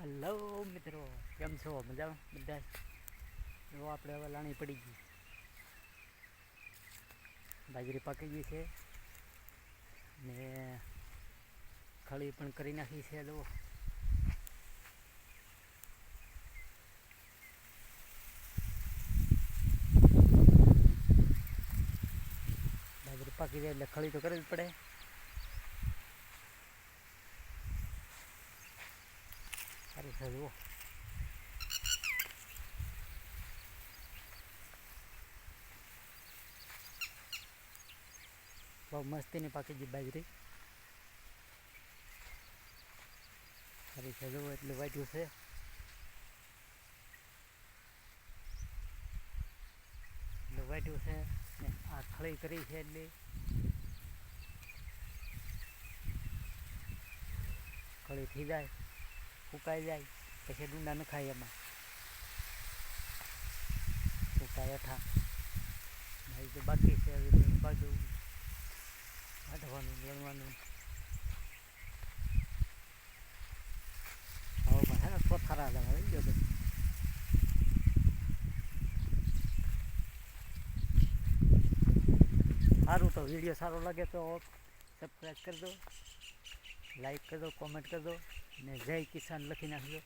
Hello મિત્રો, કેમ છો? મજામાં? બધા જો આપણે હવે લાણી પડી ગઈ. બાજરી પાકી ગઈ છે. ને ખળી પણ કરી નાખી છે, જુઓ. બાજરી પાકી જાય એટલે ખળી તો કરવી જ પડે. સારું છે જુઓ બહુ મસ્તીની પાકી ગઈ બાજરી સારી છે જુઓ એટલું વાટ્યું છે એટલું વાટ્યું છે ને આ ખળી કરી છે એટલી ખળી થઈ જાય ફૂંકાઈ જાય પછી ડુંડા નખાય એમાં ફૂંકાય અઠા ભાઈ તો બાકી છે હવે તો બાજુ કાઢવાનું ગણવાનું હવે પણ હે ને સોથારા લેવા આવી ગયો બધું સારું તો વિડીયો સારો લાગે તો સબસ્ક્રાઈબ કરી દો લાઈક કરી દો કોમેન્ટ કરી દો ને જય કિસાન લખી નાખજો.